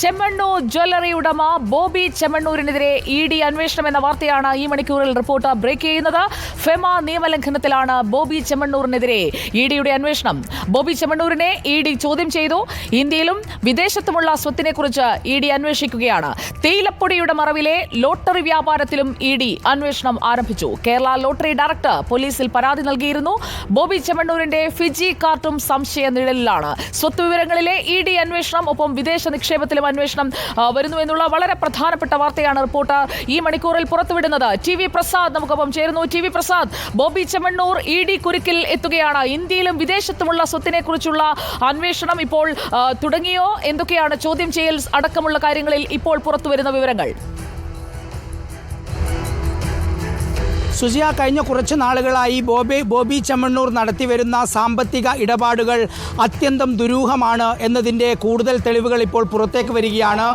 Chemmanur jewellery ഉടമ ബോബി ചെമ്മണ്ണൂരിനെതിരെ E D അന്വേഷണം എന്ന വാർത്തയാണ് ഈ മണിക്കൂറിൽ റിപ്പോർട്ട് ബ്രേക്ക് ചെയ്യുന്നത്. ഫെമ നിയമലംഘനത്തിലാണ് ബോബി ചെമ്മണ്ണൂരിനെതിരെ ഇ ഡിയുടെ അന്വേഷണം. ബോബി ചെമ്മണ്ണൂരിനെ ഇ ഡി ചോദ്യം ചെയ്തു. ഇന്ത്യയിലും വിദേശത്തുമുള്ള സ്വത്തിനെക്കുറിച്ച് ഇ ഡി അന്വേഷിക്കുകയാണ്. തേയിലപ്പൊടിയുടെ മറവിലെ ലോട്ടറി വ്യാപാരത്തിലും ഇ ഡി അന്വേഷണം ആരംഭിച്ചു. കേരള ലോട്ടറി ഡയറക്ടർ പോലീസിൽ പരാതി നൽകിയിരുന്നു. ബോബി ചെമ്മണ്ണൂരിന്റെ ഫിജി കാർട്ടും സംശയ നിഴലിലാണ്. സ്വത്ത് വിവരങ്ങളിലെ ഇ ഡി അന്വേഷണം ഒപ്പം വിദേശ നിക്ഷേപത്തിലും അന്വേഷണം വരുന്നു എന്നുള്ള വളരെ പ്രധാനപ്പെട്ട വാർത്തയാണ് റിപ്പോർട്ട് ഈ മണിക്കൂറിൽ പുറത്തുവിടുന്നത്. ടി വി പ്രസാദ് നമുക്കൊപ്പം ചേരുന്നു. T V Prasad Bobby Chemmanur E D കുരുക്കിൽ എത്തുകയാണ്. ഇന്ത്യയിലും വിദേശത്തുമുള്ള സ്വത്തിനെ കുറിച്ചുള്ള അന്വേഷണം ഇപ്പോൾ തുടങ്ങിയോ? എന്തൊക്കെയാണ് ചോദ്യം ചെയ്യൽ അടക്കമുള്ള കാര്യങ്ങളിൽ ഇപ്പോൾ പുറത്തുവരുന്ന വിവരങ്ങൾ? സുജിയ കഴിഞ്ഞ കുറച്ച് നാളുകളായി ബോബി ബോബി ചെമ്മണ്ണൂർ നടത്തിവരുന്ന സാമ്പത്തിക ഇടപാടുകൾ അത്യന്തം ദുരൂഹമാണ് എന്നതിന്റെ കൂടുതൽ തെളിവുകൾ ഇപ്പോൾ പുറത്തേക്ക് വരികയാണ്.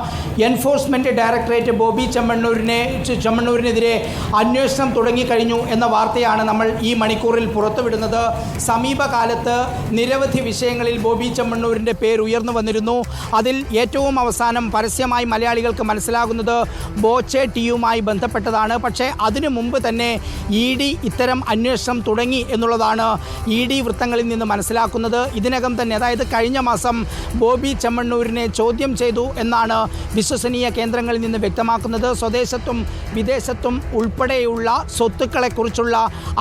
എൻഫോഴ്സ്മെന്റ് ഡയറക്ടറേറ്റ് ബോബി ചെമ്മണ്ണൂരിനെ ചെമ്മണ്ണൂരിനെതിരെ അന്വേഷണം തുടങ്ങിക്കഴിഞ്ഞു എന്ന വാർത്തയാണ് നമ്മൾ ഈ മണിക്കൂറിൽ പുറത്തുവിടുന്നത്. സമീപകാലത്ത് നിരവധി വിഷയങ്ങളിൽ ബോബി ചെമ്മണ്ണൂരിന്റെ പേര് ഉയർന്നു വന്നിരുന്നു. അതിൽ ഏറ്റവും അവസാനം പരസ്യമായി മലയാളികൾക്ക് മനസ്സിലാകുന്നത് ബോച്ചെ ടിയുമായി ബന്ധപ്പെട്ടതാണ്. പക്ഷേ അതിനു മുമ്പ് തന്നെ ഇ ഡി ഇത്തരം അന്വേഷണം തുടങ്ങി എന്നുള്ളതാണ് ഇ ഡി വൃത്തങ്ങളിൽ നിന്ന് മനസ്സിലാക്കുന്നത്. ഇതിനകം തന്നെ അതായത് കഴിഞ്ഞ മാസം ബോബി ചെമ്മണ്ണൂരിനെ ചോദ്യം ചെയ്തു എന്നാണ് വിശ്വസനീയ കേന്ദ്രങ്ങളിൽ നിന്ന് വ്യക്തമാക്കുന്നത്. സ്വദേശത്തും വിദേശത്തും ഉൾപ്പെടെയുള്ള സ്വത്തുക്കളെക്കുറിച്ചുള്ള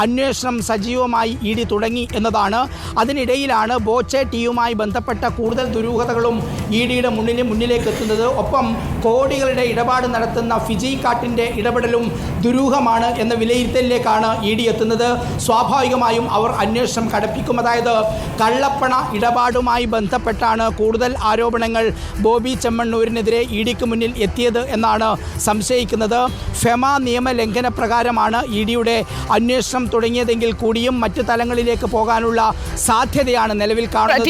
അന്വേഷണം സജീവമായി ഇ ഡി തുടങ്ങി എന്നതാണ്. അതിനിടയിലാണ് ബോച്ചെ ടിയുമായി ബന്ധപ്പെട്ട കൂടുതൽ ദുരൂഹതകളും ഇ ഡിയുടെ മുന്നിൽ മുന്നിലേക്ക് എത്തുന്നത്. ഒപ്പം കോടികളുടെ ഇടപാട് നടത്തുന്ന ഫിജി കാട്ടിന്റെ ഇടപെടലും ദുരൂഹമാണ് എന്ന വിലയിരുത്തലിലേക്കാണ് ഇ ഡി എത്തുന്നത്. സ്വാഭാവികമായും അവർ അന്വേഷണം കടുപ്പിക്കും. അതായത് കള്ളപ്പണ ഇടപാടുമായി ബന്ധപ്പെട്ടാണ് കൂടുതൽ ആരോപണങ്ങൾ ബോബി ചെമ്മണ്ണൂരിനെതിരെ ഇ ഡിക്ക് മുന്നിൽ എത്തിയത് എന്നാണ് സംശയിക്കുന്നത്. ഫെമ നിയമ ലംഘന പ്രകാരമാണ് ഇ ഡിയുടെ അന്വേഷണം തുടങ്ങിയതെങ്കിൽ കൂടിയും മറ്റു തലങ്ങളിലേക്ക് പോകാനുള്ള സാധ്യതയാണ് നിലവിൽ കാണുന്നത്.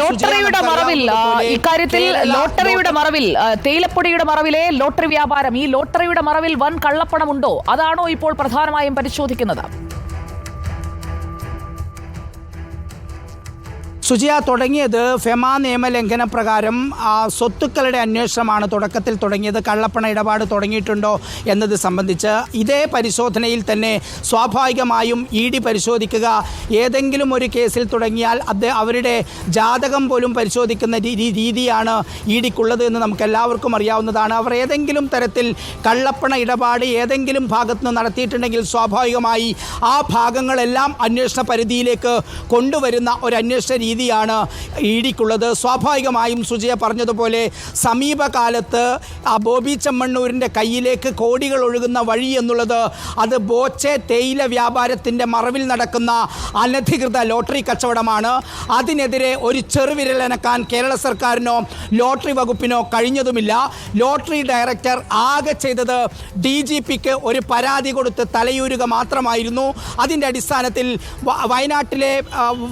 ലോട്ടറിയുടെ മറവിൽ ഇക്കാര്യത്തിൽ ലോട്ടറിയുടെ മറവിൽ തേയിലപ്പൊടിയുടെ മറവിലെ ലോട്ടറി വ്യാപാരം ഈ ലോട്ടറിയുടെ മറവിൽ വൻ കള്ളപ്പണമുണ്ടോ? അതാണോ ഇപ്പോൾ പ്രധാനമായും പരിശോധിക്കുന്നത്. സുജിയ തുടങ്ങിയത് ഫെമ നിയമലംഘന പ്രകാരം സ്വത്തുക്കളുടെ അന്വേഷണമാണ് തുടക്കത്തിൽ തുടങ്ങിയത്. കള്ളപ്പണ ഇടപാട് തുടങ്ങിയിട്ടുണ്ടോ എന്നത് സംബന്ധിച്ച് ഇതേ പരിശോധനയിൽ തന്നെ സ്വാഭാവികമായും ഇ ഡി പരിശോധിക്കുക. ഏതെങ്കിലും ഒരു കേസിൽ തുടങ്ങിയാൽ അത് അവരുടെ ജാതകം പോലും പരിശോധിക്കുന്ന രീതിയാണ് ഇ ഡിക്കുള്ളത് എന്ന് നമുക്ക് എല്ലാവർക്കും അറിയാവുന്നതാണ്. അവർ ഏതെങ്കിലും തരത്തിൽ കള്ളപ്പണ ഇടപാട് ഏതെങ്കിലും ഭാഗത്ത് നിന്ന് നടത്തിയിട്ടുണ്ടെങ്കിൽ സ്വാഭാവികമായി ആ ഭാഗങ്ങളെല്ലാം അന്വേഷണ പരിധിയിലേക്ക് കൊണ്ടുവരുന്ന ഒരു അന്വേഷണ രീതിയാണ് ഇ ഡിക്കുള്ളത്. സ്വാഭാവികമായും സുജയ പറഞ്ഞതുപോലെ സമീപകാലത്ത് ആ ബോബി ചെമ്മണ്ണൂരിന്റെ കയ്യിലേക്ക് കോടികൾ ഒഴുകുന്ന വഴി എന്നുള്ളത് അത് ബോച്ചെ തേയില വ്യാപാരത്തിന്റെ മറവിൽ നടക്കുന്ന അനധികൃത ലോട്ടറി കച്ചവടമാണ്. അതിനെതിരെ ഒരു ചെറുവിരലനക്കാൻ കേരള സർക്കാരിനോ ലോട്ടറി വകുപ്പിനോ കഴിഞ്ഞതുമില്ല. ലോട്ടറി ഡയറക്ടർ ആകെ ചെയ്തത് ഡി ജി പിക്ക് ഒരു പരാതി കൊടുത്ത് തലയൂരുക മാത്രമായിരുന്നു. അതിന്റെ അടിസ്ഥാനത്തിൽ വയനാട്ടിലെ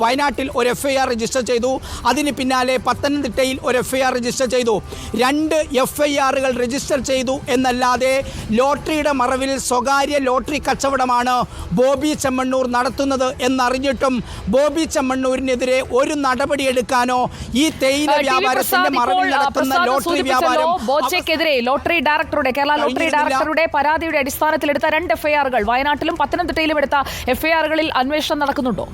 വയനാട്ടിൽ ഒരു എഫ് ഐ ആർ രജിസ്റ്റർ ചെയ്തു. അതിന് പിന്നാലെ പത്തനംതിട്ടയിൽ ഒരു എഫ് ഐ ആർ രജിസ്റ്റർ ചെയ്തു. രണ്ട് എഫ് ഐ ആറുകൾ രജിസ്റ്റർ ചെയ്തു എന്നല്ലാതെ ലോട്ടറിയുടെ മറവിൽ സ്വകാര്യ ലോട്ടറി കച്ചവടമാണ് ബോബി ചെമ്മണ്ണൂർ നടത്തുന്നത് എന്നറിഞ്ഞിട്ടും ബോബി ചെമ്മണ്ണൂരിനെതിരെ ഒരു നടപടി എടുക്കാനോ ഈ തേയില വ്യാപാരത്തിന്റെ മറവിൽ നടത്തുന്ന ലോട്ടറി വ്യാപാരം ബോച്ചയ്ക്കെതിരെ ലോട്ടറി ഡയറക്ടറുടെ കേരള ലോട്ടറി ഡയറക്ടറുടെ പരാതിയുടെ അടിസ്ഥാനത്തിൽ എടുത്ത രണ്ട് എഫ്ഐആറുകൾ വയനാട്ടിലും പത്തനംതിട്ടയിലും എടുത്ത എഫ്ഐആറുകളിൽ അന്വേഷണം നടക്കുന്നുണ്ടോ?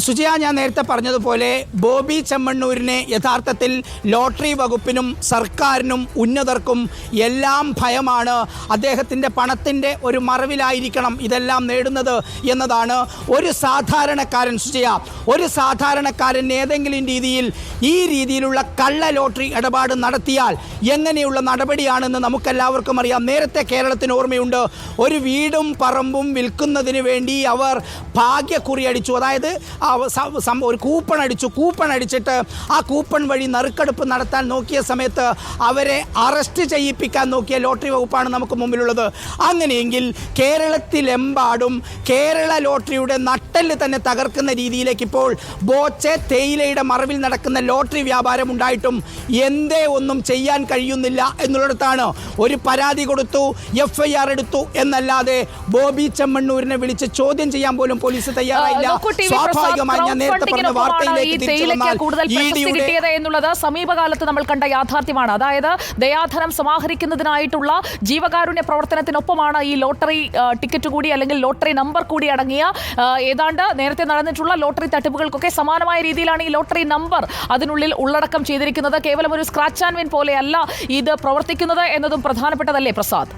സുജയ ഞാൻ നേരത്തെ പറഞ്ഞതുപോലെ ബോബി ചെമ്മണ്ണൂരിനെ യഥാർത്ഥത്തിൽ ലോട്ടറി വകുപ്പിനും സർക്കാരിനും ഉന്നതർക്കും എല്ലാം ഭയമാണ്. അദ്ദേഹത്തിന്റെ പണത്തിന്റെ ഒരു മറവിലായിരിക്കണം ഇതെല്ലാം നേടുന്നത് എന്നതാണ് ഒരു സാധാരണക്കാരൻ സുജയ. ഒരു സാധാരണക്കാരൻ ഏതെങ്കിലും രീതിയിൽ ഈ രീതിയിലുള്ള കള്ള ലോട്ടറി ഇടപാട് നടത്തിയാൽ എങ്ങനെയുള്ള നടപടിയാണെന്ന് നമുക്കെല്ലാവർക്കും അറിയാം. നേരത്തെ കേരളത്തിന് ഓർമ്മയുണ്ട് ഒരു വീടും പറമ്പും വിൽക്കുന്നതിന് വേണ്ടി അവർ ഭാഗ്യക്കുറി അടിച്ചു. അതായത് ഒരു കൂപ്പൺ അടിച്ചു. കൂപ്പൺ അടിച്ചിട്ട് ആ കൂപ്പൺ വഴി നറുക്കെടുപ്പ് നടത്താൻ നോക്കിയ സമയത്ത് അവരെ അറസ്റ്റ് ചെയ്യിപ്പിക്കാൻ നോക്കിയ ലോട്ടറി വകുപ്പാണ് നമുക്ക് മുമ്പിലുള്ളത്. അങ്ങനെയെങ്കിൽ കേരളത്തിലെമ്പാടും കേരള ലോട്ടറിയുടെ നട്ടെല്ല് തന്നെ തകർക്കുന്ന രീതിയിലേക്ക് ഇപ്പോൾ ബോച്ചെ തേയിലയുടെ മറവിൽ നടക്കുന്ന ലോട്ടറി വ്യാപാരം ഉണ്ടായിട്ടും എന്തേ ഒന്നും ചെയ്യാൻ കഴിയുന്നില്ല എന്നുള്ളിടത്താണ് ഒരു പരാതി കൊടുത്തു എഫ് ഐ ആർ എടുത്തു എന്നല്ലാതെ ബോബി ചെമ്മണ്ണൂരിനെ വിളിച്ച് ചോദ്യം ചെയ്യാൻ പോലും പോലീസ് തയ്യാറായില്ല. സ്വാഭാവികമായി ഞാൻ നേരത്തെ പറഞ്ഞ ഈ വാർത്തയിലേക്ക് തിരിച്ചു കൂടുതൽ പ്രശസ്തി കിട്ടിയത് എന്നുള്ളത് സമീപകാലത്ത് നമ്മൾ കണ്ട യാഥാർത്ഥ്യമാണ്. അതായത് ദയാധനം സമാഹരിക്കുന്നതിനായിട്ടുള്ള ജീവകാരുണ്യ പ്രവർത്തനത്തിനൊപ്പമാണ് ഈ ലോട്ടറി ടിക്കറ്റ് കൂടി അല്ലെങ്കിൽ ലോട്ടറി നമ്പർ കൂടി അടങ്ങിയ ഏതാണ്ട് നേരത്തെ നടന്നിട്ടുള്ള ലോട്ടറി തട്ടിപ്പുകൾക്കൊക്കെ സമാനമായ രീതിയിലാണ് ഈ ലോട്ടറി നമ്പർ അതിനുള്ളിൽ ഉള്ളടക്കം ചെയ്തിരിക്കുന്നത്. കേവലം ഒരു സ്ക്രാച്ച് ആൻഡ് വിൻ പോലെയല്ല ഇത് പ്രവർത്തിക്കുന്നത് എന്നതും പ്രധാനപ്പെട്ടതല്ലേ പ്രസാദ്?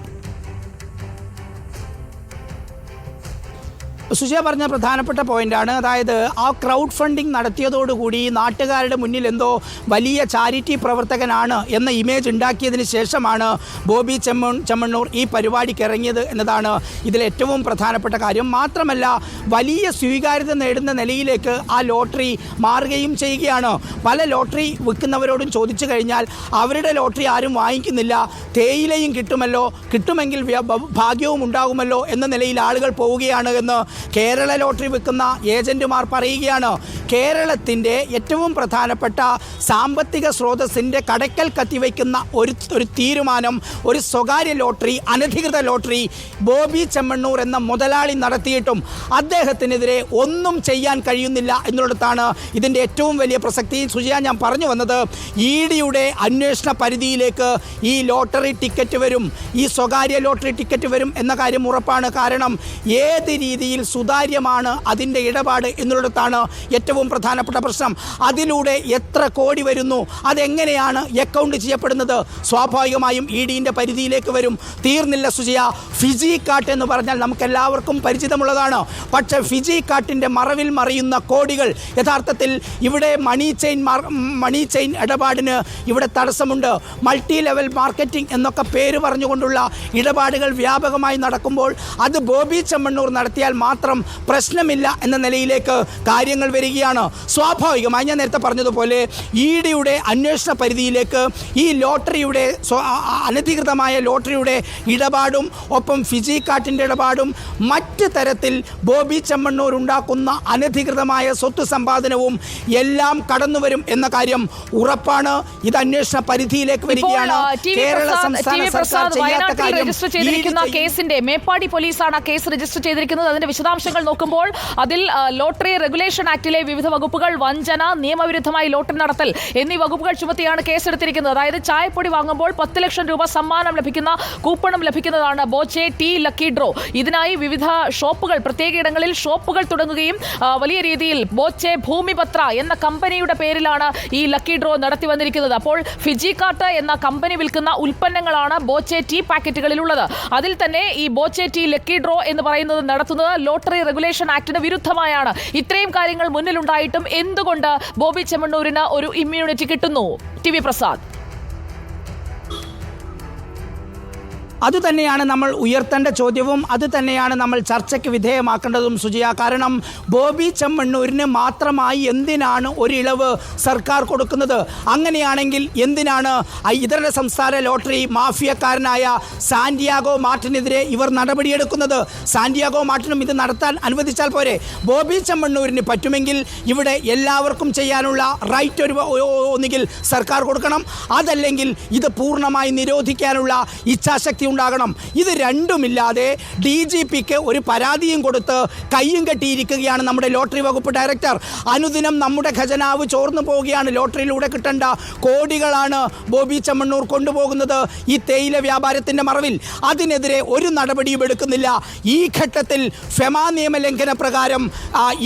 സുജയ പറഞ്ഞ പ്രധാനപ്പെട്ട പോയിന്റാണ്. അതായത് ആ ക്രൗഡ് ഫണ്ടിങ് നടത്തിയതോടുകൂടി നാട്ടുകാരുടെ മുന്നിൽ എന്തോ വലിയ ചാരിറ്റി പ്രവർത്തകനാണ് എന്ന ഇമേജ് ഉണ്ടാക്കിയതിന് ശേഷമാണ് ബോബി ചെമ്മൺ ചെമ്മണ്ണൂർ ഈ പരിപാടിക്ക് ഇറങ്ങിയത് എന്നതാണ് ഇതിൽ ഏറ്റവും പ്രധാനപ്പെട്ട കാര്യം. മാത്രമല്ല വലിയ സ്വീകാര്യത നേടുന്ന നിലയിലേക്ക് ആ ലോട്ടറി മാറുകയും ചെയ്യുകയാണ്. പല ലോട്ടറി വിൽക്കുന്നവരോടും ചോദിച്ചു കഴിഞ്ഞാൽ അവരുടെ ലോട്ടറി ആരും വാങ്ങിക്കുന്നില്ല. തേയിലയും കിട്ടുമല്ലോ. കിട്ടുമെങ്കിൽ ഭാഗ്യവും ഉണ്ടാകുമല്ലോ എന്ന നിലയിൽ ആളുകൾ പോവുകയാണ് എന്ന് കേരള ലോട്ടറി വിൽക്കുന്ന ഏജന്റുമാർ പറയുകയാണ് കേരളത്തിന്റെ ഏറ്റവും പ്രധാനപ്പെട്ട സാമ്പത്തിക സ്രോതസ്സിന്റെ കടക്കൽ കത്തിവയ്ക്കുന്ന ഒരു ഒരു തീരുമാനം ഒരു സ്വകാര്യ ലോട്ടറി അനധികൃത ലോട്ടറി ബോബി ചെമ്മണ്ണൂർ എന്ന മുതലാളി നടത്തിയിട്ടും അദ്ദേഹത്തിനെതിരെ ഒന്നും ചെയ്യാൻ കഴിയുന്നില്ല എന്നുള്ളിടത്താണ് ഇതിന്റെ ഏറ്റവും വലിയ പ്രസക്തി. സുജയ ഞാൻ പറഞ്ഞു വന്നത് ഇ ഡിയുടെ അന്വേഷണ പരിധിയിലേക്ക് ഈ ലോട്ടറി ടിക്കറ്റ് വരും ഈ സ്വകാര്യ ലോട്ടറി ടിക്കറ്റ് വരും എന്ന കാര്യം ഉറപ്പാണ്. കാരണം ഏത് രീതിയിൽ സുതാര്യമാണ് അതിന്റെ ഇടപാട് എന്നുള്ളിടത്താണ് ഏറ്റവും പ്രധാനപ്പെട്ട പ്രശ്നം. അതിലൂടെ എത്ര കോടി വരുന്നു? അതെങ്ങനെയാണ് അക്കൗണ്ട് ചെയ്യപ്പെടുന്നത്? സ്വാഭാവികമായും ഇ ഡിന്റെ പരിധിയിലേക്ക് വരും. തീർന്നില്ല സുജയ. ഫിജി കാട്ട് എന്ന് പറഞ്ഞാൽ നമുക്ക് എല്ലാവർക്കും പരിചിതമുള്ളതാണ്. പക്ഷേ ഫിജി കാട്ടിന്റെ മറവിൽ മറിയുന്ന കോടികൾ യഥാർത്ഥത്തിൽ ഇവിടെ മണി ചെയിൻ മണി ചെയിൻ ഇടപാടിന് ഇവിടെ തടസ്സമുണ്ട്. മൾട്ടി ലെവൽ മാർക്കറ്റിംഗ് എന്നൊക്കെ പേര് പറഞ്ഞുകൊണ്ടുള്ള ഇടപാടുകൾ വ്യാപകമായി നടക്കുമ്പോൾ അത് ബോബി ചെമ്മണ്ണൂർ നടത്തിയാൽ മാത്രം പ്രശ്നമില്ല എന്ന നിലയിലേക്ക് കാര്യങ്ങൾ വരികയാണ്. സ്വാഭാവികമായി ഞാൻ നേരത്തെ പറഞ്ഞതുപോലെ ഇ ഡിയുടെ അന്വേഷണ പരിധിയിലേക്ക് ഈ ലോട്ടറിയുടെ അനധികൃതമായ ലോട്ടറിയുടെ ഇടപാടും ഒപ്പം ഫിജി കാട്ടിന്റെ ഇടപാടും മറ്റ് തരത്തിൽ ബോബി ചെമ്മണ്ണൂർ ഉണ്ടാക്കുന്ന അനധികൃതമായ സ്വത്ത് സമ്പാദനവും എല്ലാം കടന്നു വരും എന്ന കാര്യം ഉറപ്പാണ്. ഇത് അന്വേഷണ പരിധിയിലേക്ക് വരികയാണ്. കേരള സംസ്ഥാന സർക്കാർ ചെയ്യാത്ത കാര്യം കേസിന്റെ മേപ്പാടി പോലീസാണ് കേസ് രജിസ്റ്റർ ചെയ്തിരിക്കുന്നത്. അതിന്റെ വിശദാംശങ്ങൾ നോക്കുമ്പോൾ അതിൽ ലോട്ടറി റെഗുലേഷൻ ആക്ടിലെ വിവിധ വകുപ്പുകൾ വഞ്ചന നിയമവിരുദ്ധമായി ലോട്ടറി നടത്തൽ എന്നീ വകുപ്പുകൾ ചുമത്തിയാണ് കേസെടുത്തിരിക്കുന്നത്. അതായത് ചായപ്പൊടി വാങ്ങുമ്പോൾ പത്ത് ലക്ഷം രൂപ സമ്മാനം ലഭിക്കുന്ന കൂപ്പണും ലഭിക്കുന്നതാണ് ബോച്ചെ ടി ലക്കി ഡ്രോ. ഇതിനായി വിവിധ ഷോപ്പുകൾ പ്രത്യേക ഇടങ്ങളിൽ ഷോപ്പുകൾ തുടങ്ങുകയും വലിയ രീതിയിൽ ബോച്ചെ ഭൂമിപത്ര എന്ന കമ്പനിയുടെ പേരിലാണ് ഈ ലക്കി ഡ്രോ നടത്തി വന്നിരിക്കുന്നത്. അപ്പോൾ ഫിജി കാർട്ട് എന്ന കമ്പനി വിൽക്കുന്ന ഉൽപ്പന്നങ്ങളാണ് ബോച്ചെ ടീ പാക്കറ്റുകളിലുള്ളത്. അതിൽ തന്നെ ഈ ബോച്ചെ ടി ലക്കി ഡ്രോ എന്ന് പറയുന്നത് നടത്തുന്നത് ലോട്ടറി റെഗുലേഷൻ ആക്ടിന് വിരുദ്ധമായാണ്. ഇത്രയും കാര്യങ്ങൾ മുന്നിലുണ്ടായിട്ടും എന്തുകൊണ്ട് ബോബി ചെമ്മണ്ണൂരിന് ഒരു ഇമ്മ്യൂണിറ്റി കിട്ടുന്നു? T V Prasad. അതുതന്നെയാണ് നമ്മൾ ഉയർത്തേണ്ട ചോദ്യവും അതുതന്നെയാണ് നമ്മൾ ചർച്ചയ്ക്ക് വിധേയമാക്കേണ്ടതും സുജിയ. കാരണം ബോബി ചെമ്മണ്ണൂരിന് മാത്രമായി എന്തിനാണ് ഒരു ഇളവ് സർക്കാർ കൊടുക്കുന്നത്? അങ്ങനെയാണെങ്കിൽ എന്തിനാണ് ഇതര സംസ്ഥാന ലോട്ടറി മാഫിയക്കാരനായ സാന്റിയാഗോ മാർട്ടിനെതിരെ ഇവർ നടപടിയെടുക്കുന്നത്? സാന്റിയാഗോ മാർട്ടിനും ഇത് നടത്താൻ അനുവദിച്ചാൽ പോരെ? ബോബി ചെമ്മണ്ണൂരിന് പറ്റുമെങ്കിൽ ഇവിടെ എല്ലാവർക്കും ചെയ്യാനുള്ള റൈറ്റ് ഒരു ഒന്നുകിൽ സർക്കാർ കൊടുക്കണം അതല്ലെങ്കിൽ ഇത് പൂർണമായി നിരോധിക്കാനുള്ള ഇച്ഛാശക്തി ഉണ്ടാകണം. ഇത് രണ്ടുമില്ലാതെ ഡി ജി പിക്ക് ഒരു പരാതിയും കൊടുത്ത് കയ്യും കെട്ടിയിരിക്കുകയാണ് നമ്മുടെ ലോട്ടറി വകുപ്പ് ഡയറക്ടർ. അനുദിനം നമ്മുടെ ഖജനാവ് ചോർന്നു പോവുകയാണ്. ലോട്ടറിയിലൂടെ കിട്ടേണ്ട കോടികളാണ് ബോബി ചമ്മണ്ണൂർ കൊണ്ടുപോകുന്നത് ഈ തേയില വ്യാപാരത്തിന്റെ മറവിൽ. അതിനെതിരെ ഒരു നടപടിയും എടുക്കുന്നില്ല. ഈ ഘട്ടത്തിൽ ഫെമാ നിയമലംഘന പ്രകാരം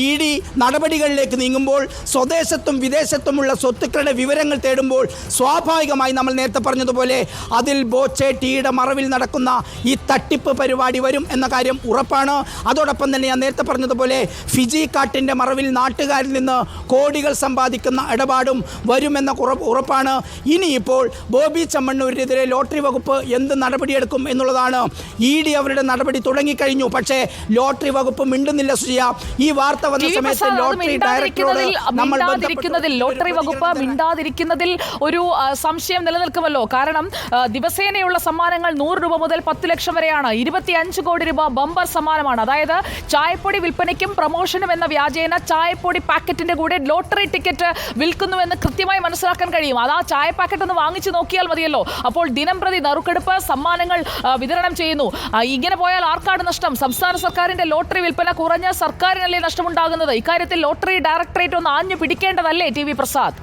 ഇ ഡി നടപടികളിലേക്ക് നീങ്ങുമ്പോൾ സ്വദേശത്തും വിദേശത്തുമുള്ള സ്വത്തുക്കളുടെ വിവരങ്ങൾ തേടുമ്പോൾ സ്വാഭാവികമായി നമ്മൾ നേരത്തെ പറഞ്ഞതുപോലെ അതിൽ ബോച്ചെ ടിയുടെ മറവിൽ നടക്കുന്ന ഈ തട്ടിപ്പ് പരിപാടി വരും എന്ന കാര്യം ഉറപ്പാണ്. അതോടൊപ്പം തന്നെ ഞാൻ നേരത്തെ പറഞ്ഞതുപോലെ ഫിജി കാട്ടിന്റെ മറവിൽ നാട്ടുകാരിൽ നിന്ന് കോടികൾ സമ്പാദിക്കുന്ന ഇടപാടും വരുമെന്ന ഉറപ്പാണ്. ഇനിയിപ്പോൾ ബോബി ചമ്മണ്ണൂരിനെതിരെ ലോട്ടറി വകുപ്പ് എന്ത് നടപടിയെടുക്കും എന്നുള്ളതാണ്. ഇ ഡി അവരുടെ നടപടി തുടങ്ങിക്കഴിഞ്ഞു. പക്ഷേ ലോട്ടറി വകുപ്പ് മിണ്ടുന്നില്ല സുജിയ. ഈ വാർത്ത വന്ന സമയത്ത് ലോട്ടറി ഡയറക്ടറോട് നമ്മൾ ലോട്ടറി വകുപ്പ് മിണ്ടാതിരിക്കുന്നതിൽ ഒരു സംശയം നിലനിൽക്കുമല്ലോ. കാരണം ദിവസേനയുള്ള സമ്മാനങ്ങൾ നൂറ് രൂപ മുതൽ പത്ത് ലക്ഷം വരെയാണ്. ഇരുപത്തിയഞ്ച് കോടി രൂപ ബമ്പർ സമ്മാനമാണ്. അതായത് ചായപ്പൊടി വിൽപ്പനയ്ക്കും പ്രമോഷനും എന്ന വ്യാജേന ചായപ്പൊടി പാക്കറ്റിന്റെ കൂടെ ലോട്ടറി ടിക്കറ്റ് വിൽക്കുന്നുവെന്ന് കൃത്യമായി മനസ്സിലാക്കാൻ കഴിയും. അത് ആ ചായ പാക്കറ്റ് ഒന്ന് വാങ്ങിച്ചു നോക്കിയാൽ മതിയല്ലോ. അപ്പോൾ ദിനം പ്രതി നറുക്കെടുപ്പ് സമ്മാനങ്ങൾ വിതരണം ചെയ്യുന്നു. ഇങ്ങനെ പോയാൽ ആർക്കാണ് നഷ്ടം? സംസ്ഥാന സർക്കാരിന്റെ ലോട്ടറി വിൽപ്പന കുറഞ്ഞ സർക്കാരിനല്ലേ നഷ്ടമുണ്ടാകുന്നത്? ഇക്കാര്യത്തിൽ ലോട്ടറി ഡയറക്ടറേറ്റ് ഒന്ന് ആഞ്ഞു പിടിക്കേണ്ടതല്ലേ ടി വി പ്രസാദ്?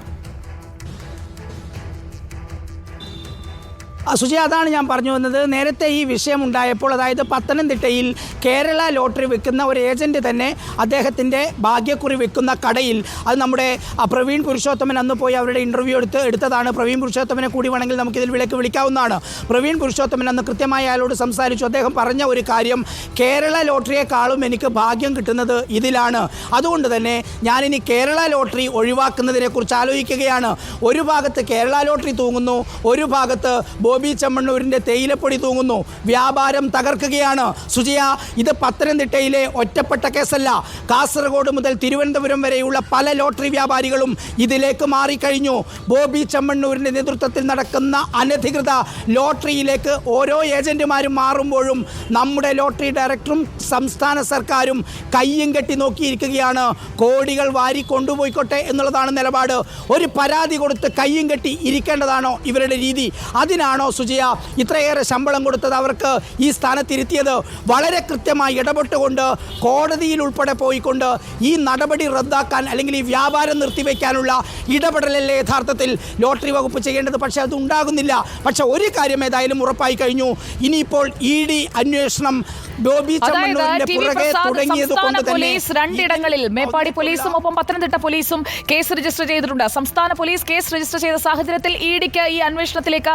ആ, സുജയ അതാണ് ഞാൻ പറഞ്ഞു വന്നത്. നേരത്തെ ഈ വിഷയം ഉണ്ടായപ്പോൾ അതായത് പത്തനംതിട്ടയിൽ കേരള ലോട്ടറി വിൽക്കുന്ന ഒരു ഏജന്റ് തന്നെ അദ്ദേഹത്തിന്റെ ഭാഗ്യക്കുറി വിൽക്കുന്ന കടയിൽ അത് നമ്മുടെ പ്രവീൺ പുരുഷോത്തമൻ അന്ന് പോയി അവരുടെ ഇന്റർവ്യൂ എടുത്ത് എടുത്തതാണ്. പ്രവീൺ പുരുഷോത്തമനെ കൂടി വേണമെങ്കിൽ നമുക്കിതിൽ വിലക്ക് വിളിക്കാവുന്നതാണ്. പ്രവീൺ പുരുഷോത്തമൻ അന്ന് കൃത്യമായി അയാളോട് സംസാരിച്ചു. അദ്ദേഹം പറഞ്ഞ ഒരു കാര്യം കേരള ലോട്ടറിയെക്കാളും എനിക്ക് ഭാഗ്യം കിട്ടുന്നത് ഇതിലാണ്. അതുകൊണ്ട് തന്നെ ഞാനിനി കേരള ലോട്ടറി ഒഴിവാക്കുന്നതിനെക്കുറിച്ച് ആലോചിക്കുകയാണ്. ഒരു ഭാഗത്ത് കേരള ലോട്ടറി തൂങ്ങുന്നു ഒരു ഭാഗത്ത് ബോബി ചെമ്മണ്ണൂരിന്റെ തേയിലപ്പൊടി തൂങ്ങുന്നു. വ്യാപാരം തകർക്കുകയാണ്. സുജയ ഇത് പത്തനംതിട്ടയിലെ ഒറ്റപ്പെട്ട കേസല്ല. കാസർഗോഡ് മുതൽ തിരുവനന്തപുരം വരെയുള്ള പല ലോട്ടറി വ്യാപാരികളും ഇതിലേക്ക് മാറിക്കഴിഞ്ഞു. ബോബി ചെമ്മണ്ണൂരിന്റെ നേതൃത്വത്തിൽ നടക്കുന്ന അനധികൃത ലോട്ടറിയിലേക്ക് ഓരോ ഏജന്റുമാരും മാറുമ്പോഴും നമ്മുടെ ലോട്ടറി ഡയറക്ടറും സംസ്ഥാന സർക്കാരും കയ്യും കെട്ടി നോക്കിയിരിക്കുകയാണ്. കോടികൾ വാരി കൊണ്ടുപോയിക്കോട്ടെ എന്നുള്ളതാണ് നിലപാട്. ഒരു പരാതി കൊടുത്ത് കയ്യും കെട്ടി ഇരിക്കേണ്ടതാണോ ഇവരുടെ രീതി? അതിനാണോ സുജയ ഇത്രയേറെ ശമ്പളം കൊടുത്തത് അവർക്ക് ഈ സ്ഥാനത്തിരുത്തിയത് വളരെ കൃത്യമായി ഇടപെട്ടുകൊണ്ട് കോടതിയിൽ ഉൾപ്പെടെ പോയിക്കൊണ്ട് ഈ നടപടി റദ്ദാക്കാൻ അല്ലെങ്കിൽ ഈ വ്യാപാരം നിർത്തിവെക്കാനുള്ള ഇടപെടലല്ലേ യഥാർത്ഥത്തിൽ ലോട്ടറി വകുപ്പ് ചെയ്യേണ്ടത്? പക്ഷേ അത് ഉണ്ടാകുന്നില്ല. പക്ഷേ ഒരു കാര്യം ഏതായാലും ഉറപ്പായി കഴിഞ്ഞു. ഇനിയിപ്പോൾ ഇ ഡി അന്വേഷണം ബോബി പോലീസ് രണ്ടിടങ്ങളിൽ മേപ്പാടി പോലീസും ഒപ്പം പത്തനംതിട്ട പോലീസും കേസ് രജിസ്റ്റർ ചെയ്തിട്ടുണ്ട്. സംസ്ഥാന പോലീസ് കേസ് രജിസ്റ്റർ ചെയ്ത സാഹചര്യത്തിൽ ഇ ഡിക്ക് ഈ അന്വേഷണത്തിലേക്ക്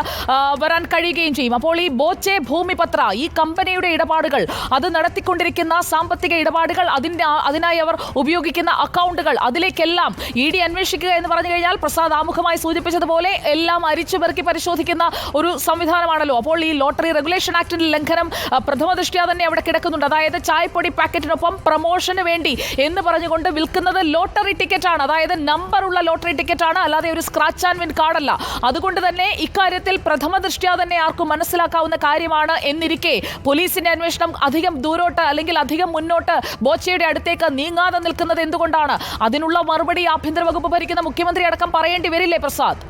വരാൻ കഴിയുകയും ചെയ്യും. അപ്പോൾ ഈ ബോച്ചെ ഭൂമിപത്ര ഈ കമ്പനിയുടെ ഇടപാടുകൾ അത് നടത്തിക്കൊണ്ടിരിക്കുന്ന സാമ്പത്തിക ഇടപാടുകൾ അതിന്റെ അതിനായി അവർ ഉപയോഗിക്കുന്ന അക്കൗണ്ടുകൾ അതിലേക്കെല്ലാം ഇ ഡി അന്വേഷിക്കുക എന്ന് പറഞ്ഞു കഴിഞ്ഞാൽ പ്രസാദ് ആമുഖമായി സൂചിപ്പിച്ചതുപോലെ എല്ലാം അരിച്ചുപെറുക്കി പരിശോധിക്കുന്ന ഒരു സംവിധാനമാണല്ലോ. അപ്പോൾ ഈ ലോട്ടറി റെഗുലേഷൻ ആക്ടിന്റെ ലംഘനം പ്രഥമ ദൃഷ്ടിയാ തന്നെ അവിടെ കിടക്കുന്നുണ്ട്. അതായത് ചായപ്പൊടി പാക്കറ്റിനൊപ്പം പ്രമോഷന് വേണ്ടി എന്ന് പറഞ്ഞുകൊണ്ട് വിൽക്കുന്നത് ലോട്ടറി ടിക്കറ്റ് ആണ് അതായത് നമ്പർ ഉള്ള ലോട്ടറി ടിക്കറ്റ് ആണ് അല്ലാതെ ഒരു സ്ക്രാച്ച് ആൻഡ് വിൻ കാർഡല്ല അതുകൊണ്ട് തന്നെ ഇക്കാര്യത്തിൽ പ്രഥമ ദൃഷ്ട്യാ തന്നെ ആർക്കും മനസ്സിലാക്കാവുന്ന കാര്യമാണ്. എന്നിരിക്കെ പോലീസിന്റെ അന്വേഷണം അധികം ദൂരോട്ട് അല്ലെങ്കിൽ അധികം മുന്നോട്ട് ബോച്ചയുടെ അടുത്തേക്ക് നീങ്ങാതെ നിൽക്കുന്നത് എന്തുകൊണ്ടാണ്? അതിനുള്ള മറുപടി ആഭ്യന്തര വകുപ്പ് ഭരിക്കുന്ന മുഖ്യമന്ത്രി അടക്കം പറയേണ്ടി വരില്ലേ പ്രസാദ്?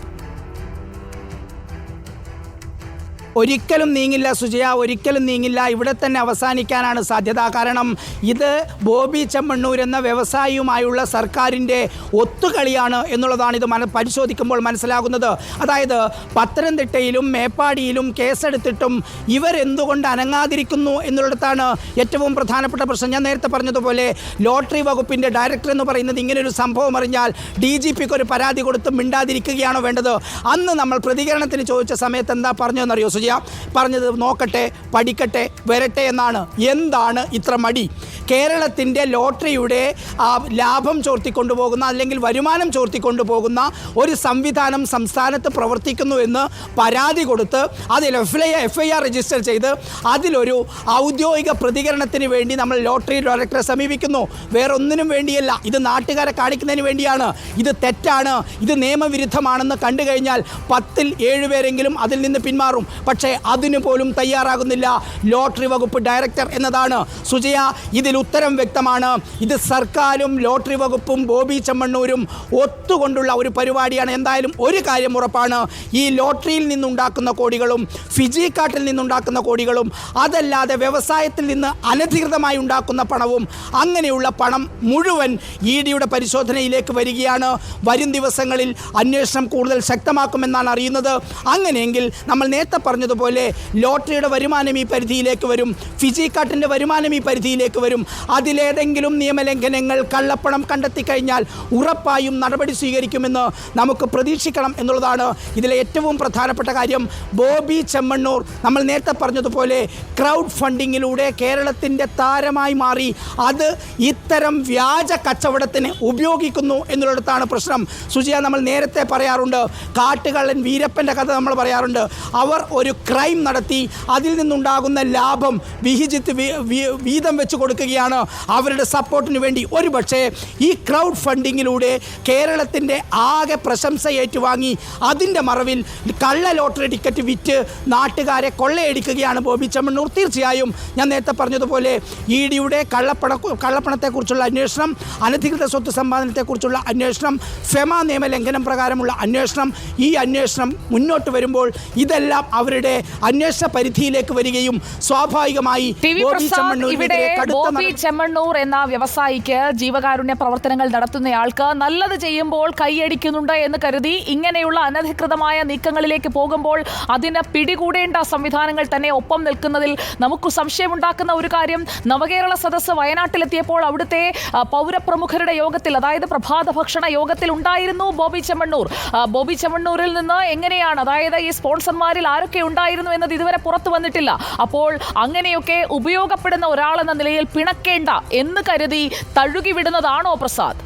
ഒരിക്കലും നീങ്ങില്ല സുജയ ഒരിക്കലും നീങ്ങില്ല. ഇവിടെ തന്നെ അവസാനിക്കാനാണ് സാധ്യത. കാരണം ഇത് ബോബി ചെമ്മണ്ണൂർ എന്ന വ്യവസായിയുമായുള്ള സർക്കാരിന്റെ ഒത്തുകളിയാണ് എന്നുള്ളതാണ് ഇത് മന പരിശോധിക്കുമ്പോൾ മനസ്സിലാകുന്നത്. അതായത് പത്തനംതിട്ടയിലും മേപ്പാടിയിലും കേസെടുത്തിട്ടും ഇവരെന്തുകൊണ്ട് അനങ്ങാതിരിക്കുന്നു എന്നുള്ളിടത്താണ് ഏറ്റവും പ്രധാനപ്പെട്ട പ്രശ്നം. ഞാൻ നേരത്തെ പറഞ്ഞതുപോലെ ലോട്ടറി വകുപ്പിന്റെ ഡയറക്ടർ എന്ന് പറയുന്നത് ഇങ്ങനൊരു സംഭവം അറിഞ്ഞാൽ ഡി ജി പിക്ക് ഒരു പരാതി കൊടുത്ത് മിണ്ടാതിരിക്കുകയാണോ വേണ്ടത്? അന്ന് നമ്മൾ പ്രതികരണത്തിന് ചോദിച്ച സമയത്ത് എന്താ പറഞ്ഞതെന്നറിയോ സുജയ? പറഞ്ഞത് നോക്കട്ടെ പഠിക്കട്ടെ വരട്ടെ എന്നാണ്. എന്താണ് ഇത്ര മടി? കേരളത്തിന്റെ ലോട്ടറിയുടെ ആ, ലാഭം ചോർത്തിക്കൊണ്ടുപോകുന്ന അല്ലെങ്കിൽ വരുമാനം ചോർത്തിക്കൊണ്ടുപോകുന്ന ഒരു സംവിധാനം സംസ്ഥാനത്ത് പ്രവർത്തിക്കുന്നു എന്ന് പരാതി കൊടുത്ത് അതിൽ F I F I R register ചെയ്ത് അതിലൊരു ഔദ്യോഗിക പ്രതികരണത്തിന് വേണ്ടി നമ്മൾ ലോട്ടറി ഡയറക്ടറെ സമീപിക്കുന്നു. വേറൊന്നിനും വേണ്ടിയല്ല. ഇത് നാട്ടുകാരെ കാണിക്കുന്നതിന് വേണ്ടിയാണ്. ഇത് തെറ്റാണ്. ഇത് നിയമവിരുദ്ധമാണെന്ന് കണ്ടു കഴിഞ്ഞാൽ പത്തിൽ ഏഴുപേരെങ്കിലും അതിൽ നിന്ന് പിന്മാറും. പക്ഷേ അതിനു പോലും തയ്യാറാകുന്നില്ല. ലോട്ടറി വകുപ്പ് ഡയറക്ടർ എന്നതാണ് സുജയ ഇതിൽ ഉത്തരം വ്യക്തമാണ്. ഇത് സർക്കാരും ലോട്ടറി വകുപ്പും ബോബി ചെമ്മണ്ണൂരും ഒത്തുകൊണ്ടുള്ള ഒരു പരിപാടിയാണ്. എന്തായാലും ഒരു കാര്യം ഉറപ്പാണ്. ഈ ലോട്ടറിയിൽ നിന്നുണ്ടാക്കുന്ന കോടികളും ഫിജി കാട്ടിൽ നിന്നുണ്ടാക്കുന്ന കോടികളും അതല്ലാതെ വ്യവസായത്തിൽ നിന്ന് അനധികൃതമായി ഉണ്ടാക്കുന്ന പണവും അങ്ങനെയുള്ള പണം മുഴുവൻ ഇ ഡിയുടെ പരിശോധനയിലേക്ക് വരികയാണ്. വരും ദിവസങ്ങളിൽ അന്വേഷണം കൂടുതൽ ശക്തമാക്കുമെന്നാണ് അറിയുന്നത്. അങ്ങനെയെങ്കിൽ നമ്മൾ നേരത്തെ പറഞ്ഞതുപോലെ ലോട്ടറിയുടെ വരുമാനം ഈ പരിധിയിലേക്ക് വരും ഫിജി കാട്ടിന്റെ വരുമാനം ഈ പരിധിയിലേക്ക് വരും. അതിലേതെങ്കിലും നിയമലംഘനങ്ങൾ കള്ളപ്പണം കണ്ടെത്തി കഴിഞ്ഞാൽ ഉറപ്പായും നടപടി സ്വീകരിക്കുമെന്ന് നമുക്ക് പ്രതീക്ഷിക്കണം എന്നുള്ളതാണ് ഇതിലെ ഏറ്റവും പ്രധാനപ്പെട്ട കാര്യം. ബോബി ചെമ്മണ്ണൂർ നമ്മൾ നേരത്തെ പറഞ്ഞതുപോലെ ക്രൗഡ് ഫണ്ടിങ്ങിലൂടെ കേരളത്തിന്റെ താരമായി മാറി. അത് ഇത്തരം വ്യാജ കച്ചവടത്തിന് ഉപയോഗിക്കുന്നു എന്നുള്ളിടത്താണ് പ്രശ്നം. സുജിയ നമ്മൾ നേരത്തെ പറയാറുണ്ട് കാട്ടുകള്ളൻ വീരപ്പന്റെ കഥ നമ്മൾ പറയാറുണ്ട്. അവർ ഒരു ക്രൈം നടത്തി അതിൽ നിന്നുണ്ടാകുന്ന ലാഭം വിഹിജിത്ത് വീതം വെച്ച് കൊടുക്കുകയാണ്. അവരുടെ സപ്പോർട്ടിന് വേണ്ടി ഒരു പക്ഷേ ഈ ക്രൗഡ് ഫണ്ടിങ്ങിലൂടെ കേരളത്തിന്റെ ആകെ പ്രശംസ ഏറ്റുവാങ്ങി അതിന്റെ മറവിൽ കള്ള ലോട്ടറി ടിക്കറ്റ് വിറ്റ് നാട്ടുകാരെ കൊള്ളയടിക്കുകയാണ് ബോബി ചെമ്മണ്ണൂർ. തീർച്ചയായും ഞാൻ നേരത്തെ പറഞ്ഞതുപോലെ ഇ ഡിയുടെ കള്ളപ്പണ കള്ളപ്പണത്തെക്കുറിച്ചുള്ള അന്വേഷണം അനധികൃത സ്വത്ത് സമ്പാദനത്തെക്കുറിച്ചുള്ള അന്വേഷണം ഫെമ നിയമലംഘനം പ്രകാരമുള്ള അന്വേഷണം ഈ അന്വേഷണം മുന്നോട്ട് വരുമ്പോൾ ഇതെല്ലാം അവരുടെ അന്വേഷണ പരിധിയിലേക്ക് വരികയും സ്വാഭാവികമായി ഇവിടെ ബോബി ചെമ്മണ്ണൂർ എന്ന വ്യവസായിക്ക് ജീവകാരുണ്യ പ്രവർത്തനങ്ങൾ നടത്തുന്നയാൾക്ക് നല്ലത് ചെയ്യുമ്പോൾ കൈയടിക്കുന്നുണ്ട് എന്ന് കരുതി ഇങ്ങനെയുള്ള അനധികൃതമായ നീക്കങ്ങളിലേക്ക് പോകുമ്പോൾ അതിന് പിടികൂടേണ്ട സംവിധാനങ്ങൾ തന്നെ ഒപ്പം നിൽക്കുന്നതിൽ നമുക്ക് സംശയമുണ്ടാക്കുന്ന ഒരു കാര്യം. നവകേരള സദസ്സ് വയനാട്ടിലെത്തിയപ്പോൾ അവിടുത്തെ പൗരപ്രമുഖരുടെ യോഗത്തിൽ അതായത് പ്രഭാത ഭക്ഷണ യോഗത്തിൽ ഉണ്ടായിരുന്നു ബോബി ചെമ്മണ്ണൂർ. ബോബി ചെമ്മണ്ണൂരിൽ നിന്ന് എങ്ങനെയാണ് അതായത് ഈ സ്പോൺസർമാരിൽ ആരൊക്കെ ഉണ്ടായിരുന്നു എന്നത് ഇതുവരെ പുറത്തു വന്നിട്ടില്ല. അപ്പോൾ അങ്ങനെയൊക്കെ ഉപയോഗപ്പെടുന്ന ഒരാൾ എന്ന നിലയിൽ പിണക്കേണ്ട എന്ന് കരുതി തഴുകി വിടുന്നതാണോ പ്രസാദ്?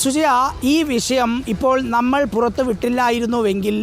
സുജയ ഈ വിഷയം ഇപ്പോൾ നമ്മൾ പുറത്തു വിട്ടില്ലായിരുന്നുവെങ്കിൽ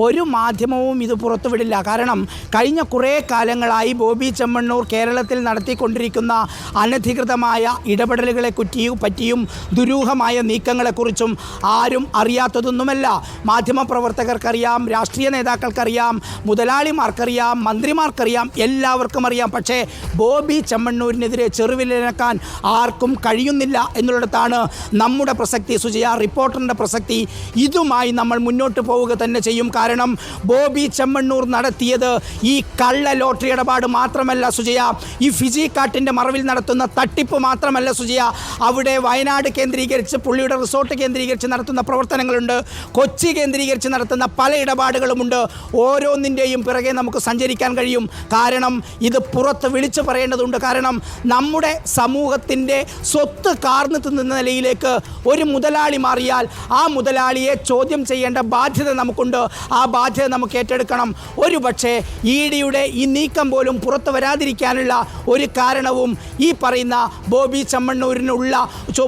ഒരു മാധ്യമവും ഇത് പുറത്തുവിടില്ല. കാരണം കഴിഞ്ഞ കുറേ കാലങ്ങളായി ബോബി ചെമ്മണ്ണൂർ കേരളത്തിൽ നടത്തിക്കൊണ്ടിരിക്കുന്ന അനധികൃതമായ ഇടപെടലുകളെ കുറ്റിയും പറ്റിയും ദുരൂഹമായ നീക്കങ്ങളെക്കുറിച്ചും ആരും അറിയാത്തതൊന്നുമല്ല. മാധ്യമപ്രവർത്തകർക്കറിയാം രാഷ്ട്രീയ നേതാക്കൾക്കറിയാം മുതലാളിമാർക്കറിയാം മന്ത്രിമാർക്കറിയാം എല്ലാവർക്കും അറിയാം. പക്ഷേ ബോബി ചെമ്മണ്ണൂരിനെതിരെ ചെറുവിലനക്കാൻ ആർക്കും കഴിയുന്നില്ല എന്നുള്ളിടത്താണ് നമ്മുടെ പ്രസക്തി. സുജയ റിപ്പോർട്ടറിന്റെ പ്രസക്തി. ഇതുമായി നമ്മൾ മുന്നോട്ട് പോവുക തന്നെ ചെയ്യും. കാരണം ബോബി ചെമ്മണ്ണൂർ നടത്തിയത് ഈ കള്ള ലോട്ടറി ഇടപാട് മാത്രമല്ല സുജയ. ഈ ഫിജി കാട്ടിന്റെ മറവിൽ നടത്തുന്ന തട്ടിപ്പ് മാത്രമല്ല സുജയ. അവിടെ വയനാട് കേന്ദ്രീകരിച്ച് പുള്ളിയുടെ റിസോർട്ട് കേന്ദ്രീകരിച്ച് നടത്തുന്ന പ്രവർത്തനങ്ങളുണ്ട്. കൊച്ചി കേന്ദ്രീകരിച്ച് നടത്തുന്ന പല ഇടപാടുകളുമുണ്ട്. ഓരോന്നിന്റെയും പിറകെ നമുക്ക് സഞ്ചരിക്കാൻ കഴിയും. കാരണം ഇത് പുറത്ത് വിളിച്ചു പറയേണ്ടതുണ്ട്. കാരണം നമ്മുടെ സമൂഹത്തിന്റെ സ്വത്ത് കാർന്നു തിന്നുന്ന നിലയിലേക്ക് ഒരു മുതലാളി മാറിയാൽ ആ മുതലാളിയെ ചോദ്യം ചെയ്യേണ്ട ബാധ്യത നമുക്കുണ്ട്. ആ ബാധ്യത നമുക്ക് ഏറ്റെടുക്കണം. ഒരു പക്ഷേ ഇ ഡിയുടെ ഈ നീക്കം പോലും പുറത്തു വരാതിരിക്കാനുള്ള ഒരു കാരണവും ഈ പറയുന്ന ബോബി ചമ്മണ്ണൂരിനുള്ള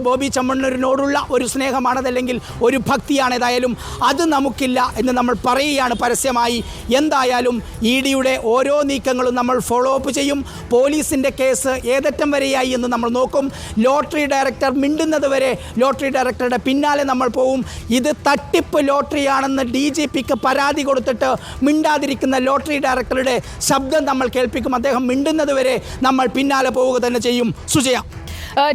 ബോബി ചമ്മണ്ണൂരിനോടുള്ള ഒരു സ്നേഹമാണതല്ലെങ്കിൽ ഒരു ഭക്തിയാണ് ഏതായാലും അത് നമുക്കില്ല എന്ന് നമ്മൾ പറയുകയാണ് പരസ്യമായി. എന്തായാലും ഇ ഡിയുടെ ഓരോ നീക്കങ്ങളും നമ്മൾ ഫോളോ അപ്പ് ചെയ്യും. പോലീസിന്റെ കേസ് ഏതറ്റം വരെയായി എന്ന് നമ്മൾ നോക്കും. ലോട്ടറി ഡയറക്ടർ മിണ്ടുന്നത് വരെ ലോട്ടറി ഡയറക്ടറുടെ പിന്നാലെ നമ്മൾ പോവും. ഇത് തട്ടിപ്പ് ലോട്ടറിയാണെന്ന് ഡി ജി പിക്ക് പരാതി കൊടുത്തിട്ട് മിണ്ടാതിരിക്കുന്ന ലോട്ടറി ഡയറക്ടറുടെ ശബ്ദം നമ്മൾ കേൾപ്പിക്കും. അദ്ദേഹം മിണ്ടുന്നത് വരെ നമ്മൾ പിന്നാലെ പോവുക തന്നെ ചെയ്യും. സുജയ.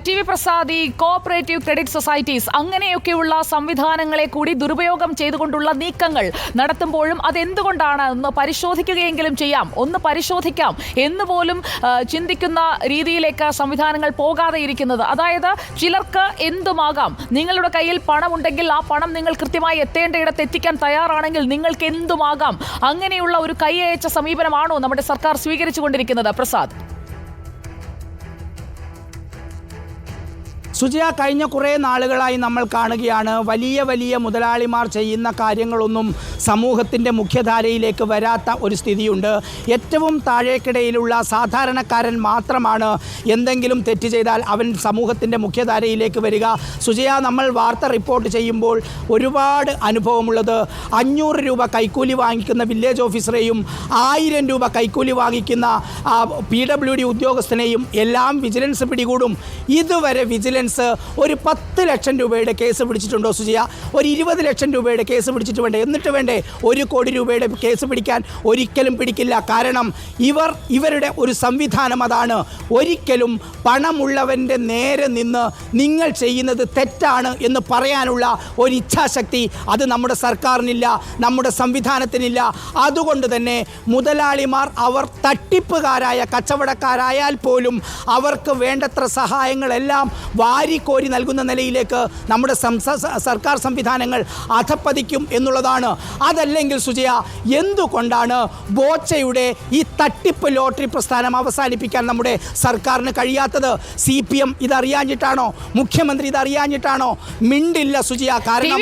ടി വി പ്രസാദ് ഈ കോഓപ്പറേറ്റീവ് ക്രെഡിറ്റ് സൊസൈറ്റീസ് അങ്ങനെയൊക്കെയുള്ള സംവിധാനങ്ങളെ കൂടി ദുരുപയോഗം ചെയ്തുകൊണ്ടുള്ള നീക്കങ്ങൾ നടത്തുമ്പോഴും അതെന്തുകൊണ്ടാണ്? ഒന്ന് പരിശോധിക്കുകയെങ്കിലും ചെയ്യാം. ഒന്ന് പരിശോധിക്കാം. എന്ന് പോലും ചിന്തിക്കുന്ന രീതിയിലേക്ക് സംവിധാനങ്ങൾ പോകാതെ ഇരിക്കുന്നത്. അതായത് ചിലർക്ക് എന്തുമാകാം? നിങ്ങളുടെ കയ്യിൽ പണമുണ്ടെങ്കിൽ ആ പണം നിങ്ങൾ കൃത്യമായി എത്തേണ്ടയിടത്ത് എത്തിക്കാൻ തയ്യാറാണെങ്കിൽ നിങ്ങൾക്ക് എന്തുമാകാം? അങ്ങനെയുള്ള ഒരു കൈയയച്ച സമീപനമാണോ നമ്മുടെ സർക്കാർ സ്വീകരിച്ചുകൊണ്ടിരിക്കുന്നത്? പ്രസാദ്. സുജയ കഴിഞ്ഞ കുറേ നാളുകളായി നമ്മൾ കാണുകയാണ്. വലിയ വലിയ മുതലാളിമാർ ചെയ്യുന്ന കാര്യങ്ങളൊന്നും സമൂഹത്തിന്റെ മുഖ്യധാരയിലേക്ക് വരാത്ത ഒരു സ്ഥിതിയുണ്ട്. ഏറ്റവും താഴേക്കിടയിലുള്ള സാധാരണക്കാരൻ മാത്രമാണ് എന്തെങ്കിലും തെറ്റ് ചെയ്താൽ അവൻ സമൂഹത്തിന്റെ മുഖ്യധാരയിലേക്ക് വരിക. സുജയ നമ്മൾ വാർത്ത റിപ്പോർട്ട് ചെയ്യുമ്പോൾ ഒരുപാട് അനുഭവമുള്ളത്. അഞ്ഞൂറ് രൂപ കൈക്കൂലി വാങ്ങിക്കുന്ന വില്ലേജ് ഓഫീസറെയും ആയിരം രൂപ കൈക്കൂലി വാങ്ങിക്കുന്ന പി ഡബ്ല്യു ഡി ഉദ്യോഗസ്ഥനെയും എല്ലാം വിജിലൻസ് പിടികൂടും. ഇതുവരെ വിജിലൻസ് ഒരു പത്ത് ലക്ഷം രൂപയുടെ കേസ് പിടിച്ചിട്ടുണ്ടോ സുജിയ? ഒരു ഇരുപത് ലക്ഷം രൂപയുടെ കേസ് പിടിച്ചിട്ട് വേണ്ടേ? എന്നിട്ട് വേണ്ടേ ഒരു കോടി രൂപയുടെ കേസ് പിടിക്കാൻ ഒരിക്കലും പിടിക്കില്ല. കാരണം ഇവർ ഇവരുടെ ഒരു സംവിധാനം അതാണ്. ഒരിക്കലും പണമുള്ളവന്റെ നേരെ നിന്ന് നിങ്ങൾ ചെയ്യുന്നത് തെറ്റാണ് എന്ന് പറയാനുള്ള ഒരു ഇച്ഛാശക്തി അത് നമ്മുടെ സർക്കാരിനില്ല നമ്മുടെ സംവിധാനത്തിനില്ല. അതുകൊണ്ട് തന്നെ മുതലാളിമാർ അവർ തട്ടിപ്പുകാരായ കച്ചവടക്കാരായാൽ പോലും അവർക്ക് വേണ്ടത്ര സഹായങ്ങളെല്ലാം വാരി വാരിക്കോരി നൽകുന്ന നിലയിലേക്ക് നമ്മുടെ സർക്കാർ സംവിധാനങ്ങൾ അധപ്പതിക്കും എന്നുള്ളതാണ്. അതല്ലെങ്കിൽ സുജയ എന്തുകൊണ്ടാണ് ബോച്ചയുടെ ഈ തട്ടിപ്പ് ലോട്ടറി പ്രസ്ഥാനം അവസാനിപ്പിക്കാൻ നമ്മുടെ സർക്കാരിന് കഴിയാത്തത്? സി പി എം ഇതറിയാഞ്ഞിട്ടാണോ? മുഖ്യമന്ത്രി ഇതറിയാഞ്ഞിട്ടാണോ? മിണ്ടില്ല സുജയ കാരണം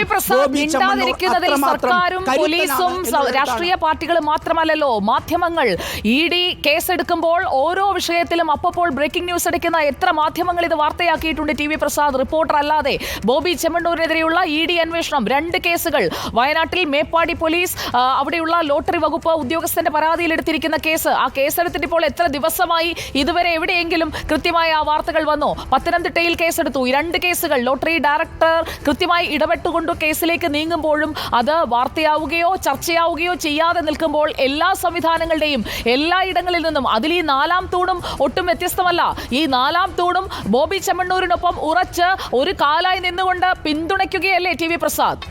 പോലീസും. രാഷ്ട്രീയ പാർട്ടികളും മാത്രമല്ലല്ലോ മാധ്യമങ്ങൾ. ഇ ഡി കേസെടുക്കുമ്പോൾ ഓരോ വിഷയത്തിലും അപ്പോൾ ബ്രേക്കിംഗ് ന്യൂസ് എടുക്കുന്ന എത്ര മാധ്യമങ്ങൾ ഇത് വാർത്തയാക്കിയിട്ടുണ്ട് ടി വി പ്രസാദ് റിപ്പോർട്ടർ അല്ലാതെ ബോബി ചെമ്മണ്ണൂരിനെതിരെയുള്ള ഇ ഡി അന്വേഷണം രണ്ട് കേസുകൾ. വയനാട്ടിൽ മേപ്പാടി പോലീസ് അവിടെയുള്ള ലോട്ടറി വകുപ്പ് ഉദ്യോഗസ്ഥന്റെ പരാതിയിൽ എടുത്തിരിക്കുന്ന കേസ്. ആ കേസെടുത്തിട്ട് ഇപ്പോൾ എത്ര ദിവസമായി ഇതുവരെ എവിടെയെങ്കിലും കൃത്യമായ ആ വാർത്തകൾ വന്നു? പത്തനംതിട്ടയിൽ കേസെടുത്തു. രണ്ട് കേസുകൾ ലോട്ടറി ഡയറക്ടർ കൃത്യമായി ഇടപെട്ടുകൊണ്ട് കേസിലേക്ക് നീങ്ങുമ്പോഴും അത് വാർത്തയാവുകയോ ചർച്ചയാവുകയോ ചെയ്യാതെ നിൽക്കുമ്പോൾ എല്ലാ സംവിധാനങ്ങളുടെയും എല്ലാ ഇടങ്ങളിൽ നിന്നും അതിൽ ഈ നാലാം തൂണും ഒട്ടും വ്യത്യസ്തമല്ല. ഈ നാലാം തൂണും ബോബി ചെമ്മണ്ണൂരിനൊപ്പം ഉറച്ച് ഒരു കാലായി നിന്നുകൊണ്ട് പിന്തുണയ്ക്കുകയല്ലേ ടി വി പ്രസാദ്?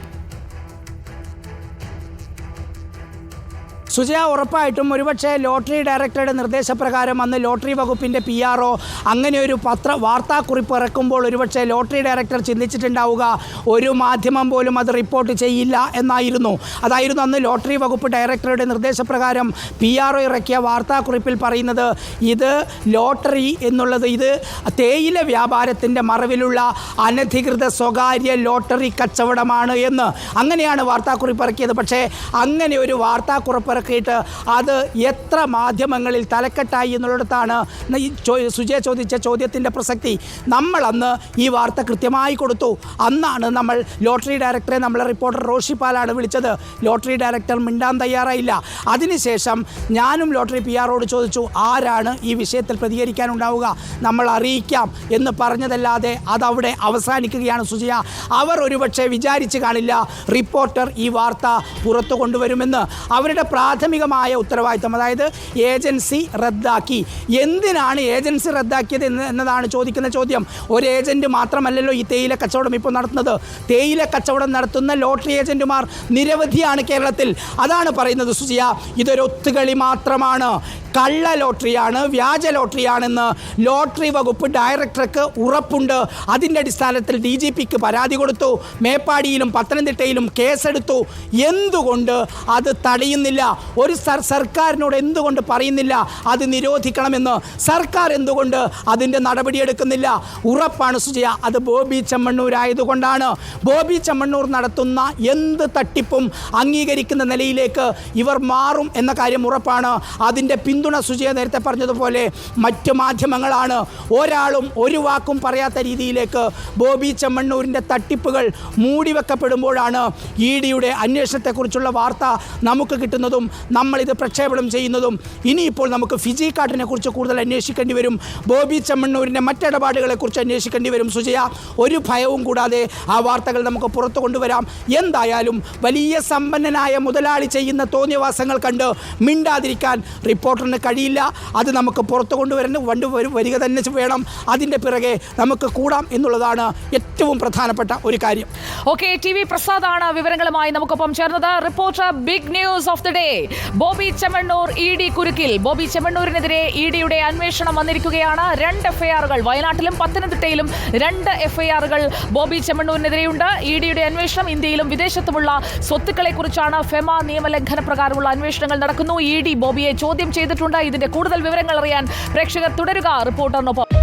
സുജയ ഉറപ്പായിട്ടും ഒരുപക്ഷെ ലോട്ടറി ഡയറക്ടറുടെ നിർദ്ദേശപ്രകാരം അന്ന് ലോട്ടറി വകുപ്പിന്റെ പി ആർ ഒ അങ്ങനെ ഒരു പത്ര വാർത്താക്കുറിപ്പ് ഇറക്കുമ്പോൾ ഒരുപക്ഷെ ലോട്ടറി ഡയറക്ടർ ചിന്തിച്ചിട്ടുണ്ടാവുക ഒരു മാധ്യമം പോലും അത് റിപ്പോർട്ട് ചെയ്യില്ല എന്നായിരുന്നു. അതായിരുന്നു അന്ന് ലോട്ടറി വകുപ്പ് ഡയറക്ടറുടെ നിർദ്ദേശപ്രകാരം പി ആർ ഒ ഇറക്കിയ വാർത്താക്കുറിപ്പിൽ പറയുന്നത് ഇത് ലോട്ടറി എന്നുള്ളത് ഇത് തേയില വ്യാപാരത്തിന്റെ മറവിലുള്ള അനധികൃത സ്വകാര്യ ലോട്ടറി കച്ചവടമാണ് എന്ന് അങ്ങനെയാണ് വാർത്താക്കുറിപ്പ് ഇറക്കിയത്. പക്ഷേ അങ്ങനെ ഒരു വാർത്താക്കുറിപ്പ് ഇറക്കിയിട്ട് അത് എത്ര മാധ്യമങ്ങളിൽ തലക്കെട്ടായി എന്നുള്ളിടത്താണ് സുജയ ചോദിച്ച ചോദ്യത്തിന്റെ പ്രസക്തി. നമ്മൾ അന്ന് ഈ വാർത്ത കൃത്യമായി കൊടുത്തു. അന്നാണ് നമ്മൾ ലോട്ടറി ഡയറക്ടറെ നമ്മളെ റിപ്പോർട്ടർ റോഷി പാലാണ് വിളിച്ചത്. ലോട്ടറി ഡയറക്ടർ മിണ്ടാൻ തയ്യാറായില്ല. അതിനുശേഷം ഞാനും ലോട്ടറി പി ആറോട് ചോദിച്ചു ആരാണ് ഈ വിഷയത്തിൽ പ്രതികരിക്കാനുണ്ടാവുക? നമ്മൾ അറിയിക്കാം. എന്ന് പറഞ്ഞതല്ലാതെ അതവിടെ അവസാനിക്കുകയാണ് സുജയ. അവർ ഒരുപക്ഷെ വിചാരിച്ച് കാണില്ല റിപ്പോർട്ടർ ഈ വാർത്ത പുറത്തു കൊണ്ടുവരുമെന്ന്. അവരുടെ പ്രാഥമികമായ ഉത്തരവാദിത്തം അതായത് ഏജൻസി റദ്ദാക്കി. എന്തിനാണ് ഏജൻസി റദ്ദാക്കിയത് എന്ന് എന്നതാണ് ചോദിക്കുന്ന ചോദ്യം. ഒരു ഏജന്റ് മാത്രമല്ലല്ലോ ഈ തേയില കച്ചവടം ഇപ്പോൾ നടത്തുന്നത്. തേയില കച്ചവടം നടത്തുന്ന ലോട്ടറി ഏജന്റുമാർ നിരവധിയാണ് കേരളത്തിൽ. അതാണ് പറയുന്നത് സുജിയ ഇതൊരു ഒത്തുകളി മാത്രമാണ്. കള്ള ലോട്ടറിയാണ് വ്യാജ ലോട്ടറിയാണെന്ന് ലോട്ടറി വകുപ്പ് ഡയറക്ടർക്ക് ഉറപ്പുണ്ട്. അതിന്റെ അടിസ്ഥാനത്തിൽ ഡി ജി പിക്ക് പരാതി കൊടുത്തു. മേപ്പാടിയിലും പത്തനംതിട്ടയിലും കേസെടുത്തു. എന്തുകൊണ്ട് അത് തടയുന്നില്ല? ഒരു സർ സർക്കാരിനോട് എന്തുകൊണ്ട് പറയുന്നില്ല? അത് നിരോധിക്കണമെന്ന് സർക്കാർ എന്തുകൊണ്ട് അതിന്റെ നടപടിയെടുക്കുന്നില്ല ഉറപ്പാണ് സുജയ അത് ബോബി ചെമ്മണ്ണൂരായതുകൊണ്ടാണ്. ബോബി ചെമ്മണ്ണൂർ നടത്തുന്ന എന്ത് തട്ടിപ്പും അംഗീകരിക്കുന്ന നിലയിലേക്ക് ഇവർ മാറും എന്ന കാര്യം ഉറപ്പാണ്. അതിന്റെ പിന്തുണ സുജയ നേരത്തെ പറഞ്ഞതുപോലെ മറ്റ് മാധ്യമങ്ങളാണ് ഒരാളും ഒരു വാക്കും പറയാത്ത രീതിയിലേക്ക് ബോബി ചെമ്മണ്ണൂരിന്റെ തട്ടിപ്പുകൾ മൂടിവെക്കപ്പെടുമ്പോഴാണ് ഇ ഡിയുടെ അന്വേഷണത്തെക്കുറിച്ചുള്ള വാർത്ത നമുക്ക് കിട്ടുന്നതും നമ്മളിത് പ്രക്ഷേപണം ചെയ്യുന്നതും. ഇനിയിപ്പോൾ നമുക്ക് ഫിജി കാർഡിനെ കുറിച്ച് കൂടുതൽ അന്വേഷിക്കേണ്ടി വരും. ബോബി ചെമ്മണ്ണൂരിന്റെ മറ്റിടപാടുകളെക്കുറിച്ച് അന്വേഷിക്കേണ്ടി വരും സുജയ. ഒരു ഭയവും കൂടാതെ ആ വാർത്തകൾ നമുക്ക് പുറത്തു കൊണ്ടുവരാം. എന്തായാലും വലിയ സമ്പന്നനായ മുതലാളി ചെയ്യുന്ന തോന്നിയവാസങ്ങൾ കണ്ട് മിണ്ടാതിരിക്കാൻ റിപ്പോർട്ടറിന് കഴിയില്ല. അത് നമുക്ക് പുറത്ത് കൊണ്ടുവരുന്ന വണ്ട് വരിക തന്നെ വേണം. അതിന്റെ പിറകെ നമുക്ക് കൂടാം എന്നുള്ളതാണ് ഏറ്റവും പ്രധാനപ്പെട്ട ഒരു കാര്യം. ഓക്കെ ടി വി പ്രസാദാണ് വിവരങ്ങളുമായി നമുക്കൊപ്പം ചേർന്നത്. Reporter big news of the day Bobby Chemmanur E D കുരുക്കിൽ. Bobby ചെമ്മണ്ണൂരിനെതിരെ ഇ ഡിയുടെ അന്വേഷണം വന്നിരിക്കുകയാണ്. രണ്ട് എഫ്ഐആറുകൾ വയനാട്ടിലും പത്തനംതിട്ടയിലും രണ്ട് എഫ്ഐആറുകൾ ബോബി ചെമ്മണ്ണൂരിനെതിരെയുണ്ട്. ഇ ഡിയുടെ അന്വേഷണം ഇന്ത്യയിലും വിദേശത്തുമുള്ള സ്വത്തുക്കളെ കുറിച്ചാണ് ഫെമ നിയമലംഘന പ്രകാരമുള്ള അന്വേഷണങ്ങൾ നടക്കുന്നു. ഇ ഡി ബോബിയെ ചോദ്യം ചെയ്തിട്ടുണ്ട്. ഇതിന്റെ കൂടുതൽ വിവരങ്ങൾ അറിയാൻ പ്രേക്ഷകർ തുടരുക. റിപ്പോർട്ടറിനൊപ്പം